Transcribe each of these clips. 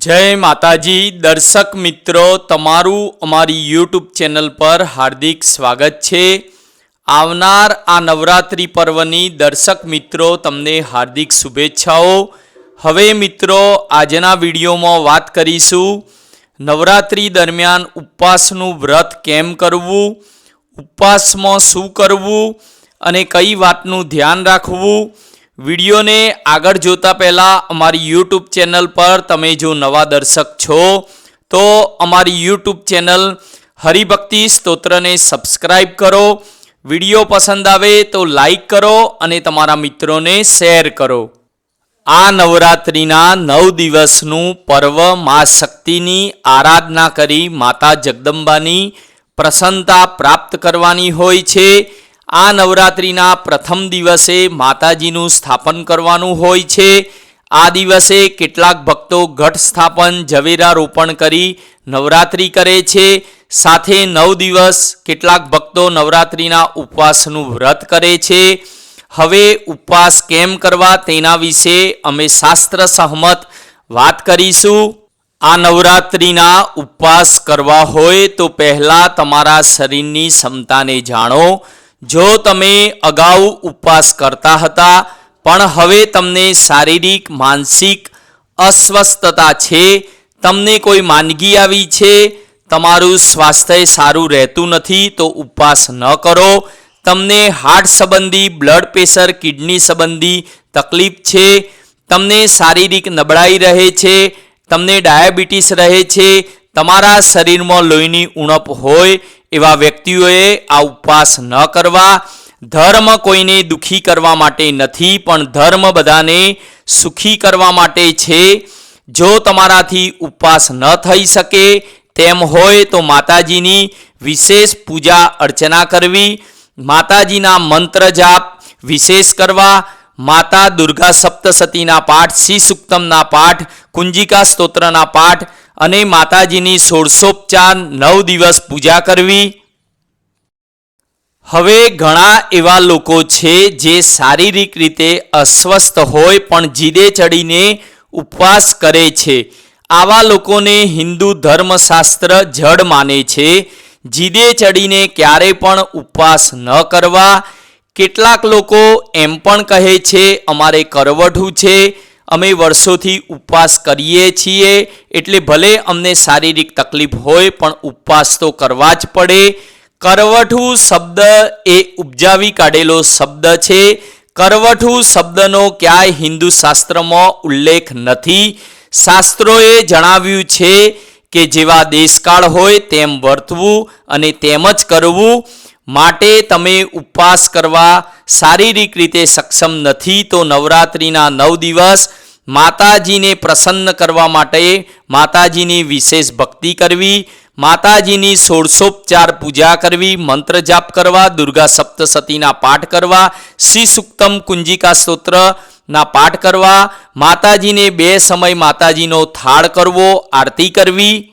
જય માતાજી, દર્શક મિત્રો, તમારું અમારી યુટ્યુબ ચેનલ પર હાર્દિક સ્વાગત છે. આવનાર આ નવરાત્રિ પર્વની દર્શક મિત્રો, તમને હાર્દિક શુભેચ્છાઓ. હવે મિત્રો, આજના વિડીયોમાં વાત કરીશું નવરાત્રિ દરમિયાન ઉપવાસનું વ્રત કેમ કરવું, ઉપવાસમાં શું કરવું અને કઈ વાતનું ધ્યાન રાખવું વિડીયોને આગળ જોતા પહેલાં અમારી યુટ્યુબ ચેનલ પર તમે જો નવા દર્શક છો, તો અમારી યુટ્યુબ ચેનલ હરિભક્તિ સ્તોત્રને સબસ્ક્રાઈબ કરો. વીડિયો પસંદ આવે તો લાઈક કરો અને તમારા મિત્રોને શેર કરો. આ નવરાત્રિના નવ દિવસનું પર્વ મા શક્તિની આરાધના કરી માતા જગદંબાની પ્રસન્નતા પ્રાપ્ત કરવાની હોય છે. આ નવરાત્રિના પ્રથમ દિવસે માતાજીનું સ્થાપન કરવાનું હોય છે. આ દિવસે કેટલાક ભક્તો ઘટ સ્થાપન ઝવેરા રોપણ કરી નવરાત્રિ કરે છે. સાથે નવ દિવસ કેટલાક ભક્તો નવરાત્રિના ઉપવાસનું વ્રત કરે છે. હવે ઉપવાસ કેમ કરવા તેના વિશે અમે શાસ્ત્ર સહમત વાત કરીશું. આ નવરાત્રિના ઉપવાસ કરવા હોય તો પહેલાં તમારા શરીરની ક્ષમતાને જાણો. જો તમે અગાઉ ઉપવાસ કરતા હતા, પણ હવે તમને શારીરિક, માનસિક અસ્વસ્થતા છે, તમને કોઈ માંદગી આવી છે, તમારું સ્વાસ્થ્ય સારું રહેતું નથી, તો ઉપવાસ ન કરો. તમને હાર્ટ સંબંધી, બ્લડ પ્રેશર, કિડની સંબંધી તકલીફ છે, તમને શારીરિક નબળાઈ રહે છે, તમને ડાયાબિટીસ રહે છે, તમારા શરીરમાં લોહીની ઉણપ હોય એવા વ્યક્તિઓએ આ ઉપવાસ ન કરવા. ધર્મ કોઈને દુખી કરવા માટે નથી, પણ ધર્મ બધાને સુખી કરવા માટે છે. જો તમારાથી ઉપવાસ ન થઈ શકે, તેમ હોય તો માતાજીની વિશેષ પૂજા અર્ચના કરવી, માતાજીના મંત્ર જાપ વિશેષ કરવા, માતા દુર્ગા સપ્તસતીના પાઠ, શ્રી સુક્તમના પાઠ કુંજિકા સ્તોત્રના પાઠ અને માતાજીની સોળસોપચાર નવ દિવસ પૂજા કરવી. હવે ઘણા એવા લોકો છે જે શારીરિક રીતે અસ્વસ્થ હોય પણ જીદે ચડીને ઉપવાસ કરે છે. આવા લોકોને હિન્દુ ધર્મશાસ્ત્ર જડ માને છે. જીદે ચડીને ક્યારે પણ ઉપવાસ ન કરવા. કેટલાક લોકો એમ પણ કહે છે, અમારે કરવઠું છે. અમે વર્ષોથી ઉપવાસ કરીએ છીએ, એટલે ભલે અમને શારીરિક તકલીફ હોય, પણ ઉપવાસ તો કરવા જ પડે. કરવઠું શબ્દ એ ઉપજાવી કાઢેલો શબ્દ છે. કરવઠું શબ્દનો ક્યાંય હિન્દુ શાસ્ત્રમાં ઉલ્લેખ નથી. શાસ્ત્રોએ જણાવ્યું છે કે જેવા દેશકાળ હોય તેમ વર્તવું અને તેમ જ કરવું. માટે તમે ઉપવાસ કરવા શારીરિક રીતે સક્ષમ નથી તો નવરાત્રિના નવ દિવસ માતાજીને પ્રસન્ન કરવા માટે માતાજીની વિશેષ ભક્તિ કરવી, માતાજીની સોળસોપચાર પૂજા કરવી, મંત્ર જાપ કરવા, દુર્ગા સપ્તસતીના પાઠ કરવા, શ્રી સુક્તમ કુંજિકા સ્તોત્રના પાઠ કરવા, માતાજીને બે સમય માતાજીનો થાળ કરવો, આરતી કરવી.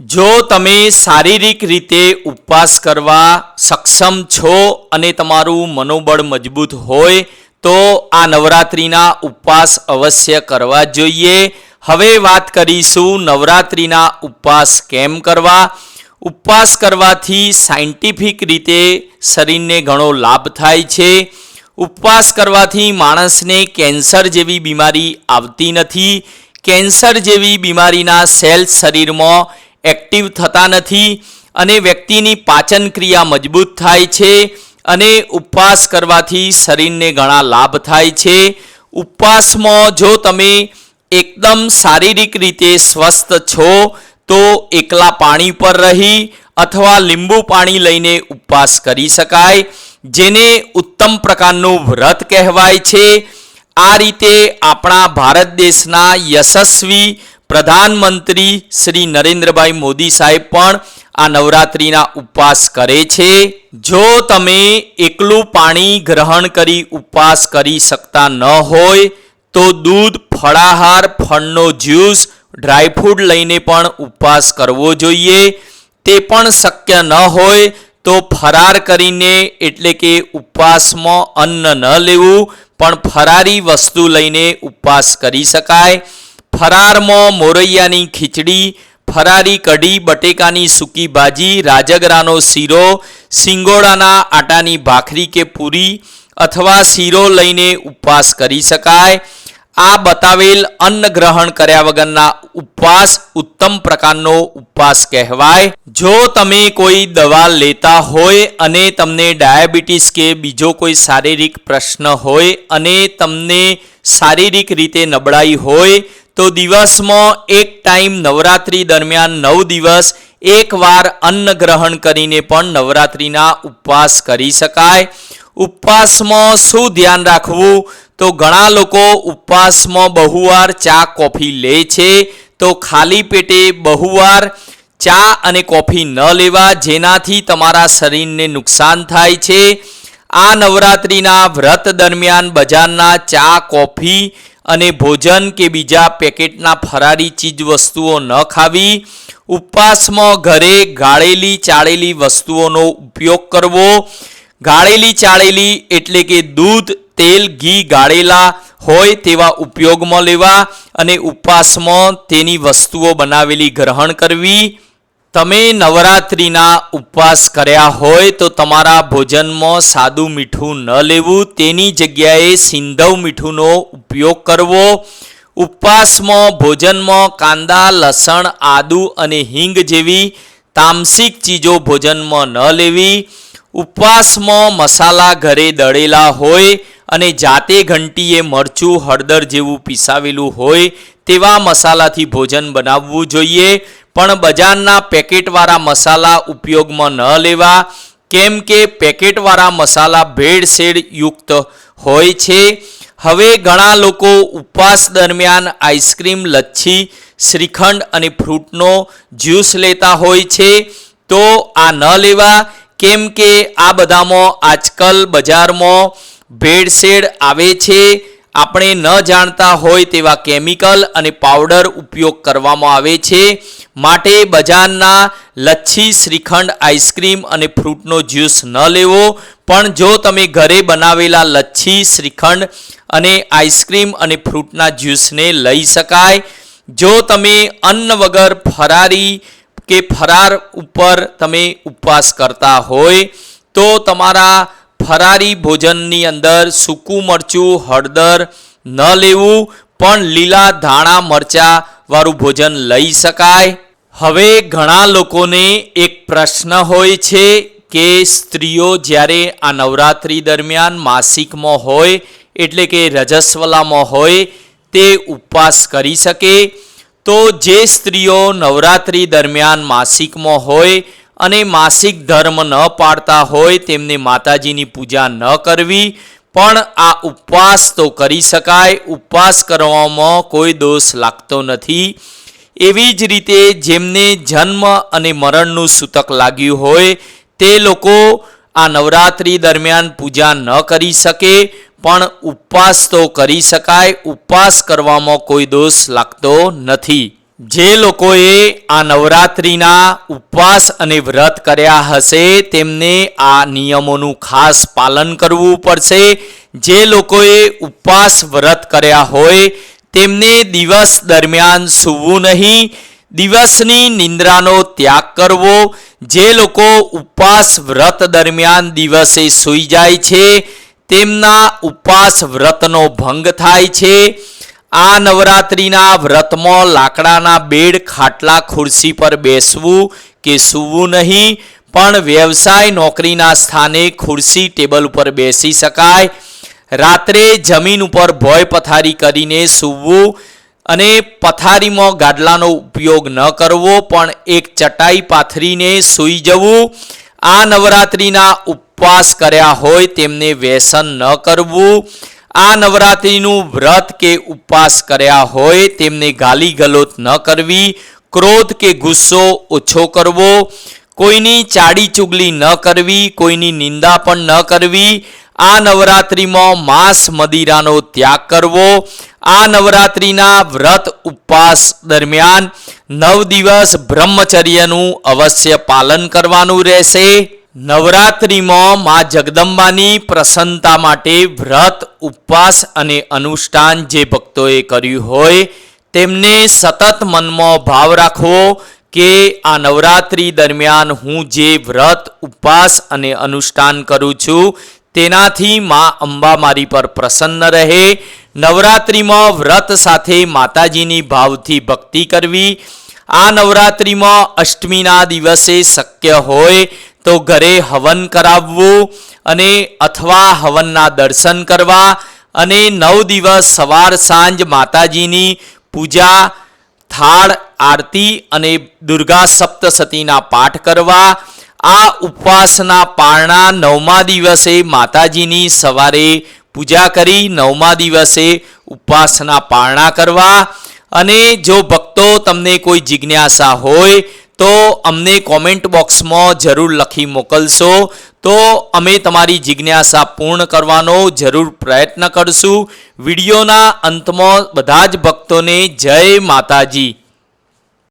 જો તમે શારીરિક રીતે ઉપવાસ કરવા સક્ષમ છો અને તમારું મનોબળ મજબૂત હોય તો આ નવરાત્રિના ઉપવાસ અવશ્ય કરવા જોઈએ. હવે વાત કરીશું નવરાત્રિના ઉપવાસ કેમ કરવા? ઉપવાસ કરવાથી સાયન્ટિફિક રીતે શરીરને ઘણો લાભ થાય છે. ઉપવાસ કરવાથી માણસને કેન્સર જેવી બીમારી આવતી નથી. કેન્સર જેવી બીમારીના સેલ શરીરમાં એક્ટિવ થતા નથી અને વ્યક્તિની પાચન ક્રિયા મજબૂત થાય છે. અને ઉપવાસ કરવાથી શરીરને ઘણા લાભ થાય છે. ઉપવાસમાં જો તમે એકદમ શારીરિક રીતે સ્વસ્થ છો, તો એકલા પાણી પર રહી અથવા લીંબુ પાણી લઈને ઉપવાસ કરી શકાય, જેને ઉત્તમ પ્રકારનું વ્રત કહેવાય છે. આ રીતે આપણા ભારત દેશના યશસ્વી પ્રધાનમંત્રી શ્રી નરેન્દ્રભાઈ મોદી સાહેબ પણ આ નવરાત્રિના ઉપવાસ કરે છે. જો તમે એકલું પાણી ગ્રહણ કરી ઉપવાસ કરી શકતા ન હોય, તો દૂધ, ફળાહાર, ફળનો જ્યુસ ડ્રાયફ્રૂટ લઈને પણ ઉપવાસ કરવો જોઈએ. તે પણ શક્ય ન હોય, તો ફરાર કરીને એટલે કે ઉપવાસમાં અન્ન ન લેવું, પણ ફરારી વસ્તુ લઈને ઉપવાસ કરી શકાય. ફરારમાં મોરૈયાની ખીચડી ફરારી કઢી, બટેકાની સૂકી ભાજી, રાજગરાનો શીરો, સિંગોડાના આટાની ભાખરી કે પૂરી અથવા શીરો લઈને ઉપવાસ કરી શકાય. આ બતાવેલ અન્ન ગ્રહણ કર્યા વગરના ઉપવાસ ઉત્તમ પ્રકારનો ઉપવાસ કહેવાય. જો તમે કોઈ દવા લેતા હોય અને તમને ડાયાબિટીસ કે બીજો કોઈ શારીરિક પ્રશ્ન હોય અને તમને શારીરિક રીતે નબળાઈ હોય તો દિવસમાં એક ટાઈમ નવરાત્રી દરમિયાન નવ દિવસ એકવાર અન્ન ગ્રહણ કરીને પણ નવરાત્રિના ઉપવાસ કરી શકાય. ઉપવાસમાં શું ધ્યાન રાખવું? તો ઘણા લોકો ઉપવાસમાં બહુવાર ચા, કોફી લે છે. તો ખાલી પેટે બહુવાર ચા અને કોફી ન લેવા જેનાથી તમારા શરીરને નુકસાન થાય છે. આ નવરાત્રિના વ્રત દરમિયાન બજારના ચા, કોફી અને ભોજન કે બીજા પેકેટના ફરારી ચીજ વસ્તુઓ ન ખાવી, ઉપવાસમાં ઘરે ગાળેલી ચાળેલી વસ્તુઓનો ઉપયોગ કરવો. ગાળેલી ચાળેલી એટલે કે દૂધ, તેલ, ઘી ગાળેલા હોય તેવા ઉપયોગમાં લેવા અને ઉપવાસમાં તેની વસ્તુઓ બનાવેલી ગ્રહણ કરવી. તમે નવરાત્રિના ઉપવાસ કર્યા હોય તો તમારા ભોજનમાં સાદું મીઠું ન લેવું. તેની જગ્યાએ સિંધવ મીઠુંનો ઉપયોગ કરવો. ઉપવાસમાં, ભોજનમાં કાંદા, લસણ, આદુ અને હિંગ જેવી તામસિક ચીજો ભોજનમાં ન લેવી. ઉપવાસમાં મસાલા ઘરે દળેલા હોય અને જાતે ઘંટીએ મરચું, હળદર જેવું પીસાવેલું હોય તેવા મસાલાથી ભોજન બનાવવું જોઈએ. પણ બજારના પેકેટવાળા મસાલા ઉપયોગમાં ન લેવા. કેમ કે પેકેટવાળા મસાલા ભેળસેળ યુક્ત હોય છે. હવે ઘણા લોકો ઉપવાસ દરમિયાન આઈસ્ક્રીમ, લચ્છી, શ્રીખંડ અને ફ્રૂટનો જ્યુસ લેતા હોય છે. તો આ ન લેવા. કેમ કે આ બધામાં આજકાલ બજારમાં ભેળસેળ આવે છે. આપણે ન જાણતા હોય તેવા કેમિકલ અને પાવડર ઉપયોગ કરવામાં આવે છે. માટે બજારના લચ્છી, શ્રીખંડ, આઈસ્ક્રીમ અને ફ્રૂટનો જ્યુસ ન લેવો. પણ જો તમે ઘરે બનાવેલા લચ્છી, શ્રીખંડ અને આઈસ્ક્રીમ અને ફ્રૂટના જ્યુસને લઈ શકાય. જો તમે અન્ન વગર ફરારી કે ફરાર ઉપર તમે ઉપવાસ કરતા હોય, તો તમારા ફરારી ભોજનની અંદર સૂકું મરચું, હળદર ન લેવું, પણ લીલા ધાણા મરચા વાળું ભોજન લઈ શકાય. હવે ઘણા લોકોને એક પ્રશ્ન હોય છે કે સ્ત્રીઓ જ્યારે આ નવરાત્રિ દરમિયાન માસિકમાં હોય, એટલે કે રજસ્વલામાં હોય, તે ઉપવાસ કરી શકે. તો જે સ્ત્રીઓ નવરાત્રિ દરમિયાન માસિકમાં હોય અને માસિક ધર્મ ન પાળતા હોય તેમને માતાજીની પૂજા ન કરવી, પણ આ ઉપવાસ તો કરી શકાય. ઉપવાસ કરવામાં કોઈ દોષ લાગતો નથી. એવી જ રીતે જેમને જન્મ અને મરણનું સૂતક લાગ્યું હોય, તે લોકો આ નવરાત્રિ દરમિયાન પૂજા ન કરી શકે, પણ ઉપવાસ તો કરી શકાય. ઉપવાસ કરવામાં કોઈ દોષ લાગતો નથી. જે લોકોએ આ નવરાત્રિના ઉપવાસ અને વ્રત કર્યા હશે, તેમને આ નિયમોનું ખાસ પાલન કરવું પડશે. જે લોકોએ ઉપવાસ વ્રત કર્યા હોય, તેમને દિવસ દરમિયાન સૂવું નહીં. દિવસની નિંદ્રાનો ત્યાગ કરવો. જે લોકો ઉપવાસ વ્રત દરમિયાન દિવસે સૂઈ જાય છે, તેમના ઉપવાસ વ્રતનો ભંગ થાય છે. આ નવરાત્રિના વ્રતમાં લાકડાના બેડ, ખાટલા, ખુરશી પર બેસવું કે સૂવું નહીં, પણ વ્યવસાય નોકરીના સ્થાને ખુરશી ટેબલ ઉપર બેસી શકાય. રાત્રે જમીન ઉપર ભોય પથારી કરીને સૂવું અને પથારીમાં ગાડલાનો ઉપયોગ ન કરવો, પણ એક ચટાઈ પાથરીને સૂઈ જવું. આ નવરાત્રિના ઉપવાસ કર્યા હોય તેમને વ્યસન ન કરવું. આ નવરાત્રિનું વ્રત કે ઉપવાસ કર્યા હોય તેમને ગાલી ગલોત ન કરવી, ક્રોધ કે ગુસ્સો ઓછો કરવો, કોઈની ચાડી ચુગલી ન કરવી, કોઈની નિંદા પણ ન કરવી, આ નવરાત્રિમાં માંસ મદિરાનો ત્યાગ કરવો, આ નવરાત્રિના વ્રત ઉપવાસ દરમિયાન નવ દિવસ બ્રહ્મચર્યનું અવશ્ય પાલન કરવાનું રહેશે. નવરાત્રિમાં મા જગદંબાની પ્રસન્નતા માટે વ્રત, ઉપવાસ અને અનુષ્ઠાન જે ભક્તોએ કર્યું હોય, તેમને સતત મનમાં ભાવ રાખવો કે આ નવરાત્રિ દરમિયાન હું જે વ્રત, ઉપવાસ અને અનુષ્ઠાન કરું છું, તેનાથી મા અંબા મારી પર પ્રસન્ન રહે. નવરાત્રિમાં વ્રત સાથે માતાજીની ભાવથી ભક્તિ કરવી. આ નવરાત્રિમાં અષ્ટમીના દિવસે શક્ય હોય તો ઘરે હવન કરાવવું અને અથવા હવનના દર્શન કરવા અને નવ દિવસ સવાર સાંજ માતાજીની પૂજા, થાળ, આરતી અને દુર્ગા સપ્તસતીના પાઠ કરવા. આ ઉપવાસના પારણા નવમા દિવસે માતાજીની સવારે પૂજા કરી, નવમા દિવસે ઉપવાસના પારણા કરવા. અને જો ભક્તો તમને કોઈ જિજ્ઞાસા હોય તો અમને કોમેન્ટ બોક્સમાં જરૂર લખી મોકલશો. તો અમે તમારી જિજ્ઞાસા પૂર્ણ કરવાનો જરૂર પ્રયત્ન કરશું. વિડીયોના અંતમાં બધા જ ભક્તોને જય માતાજી.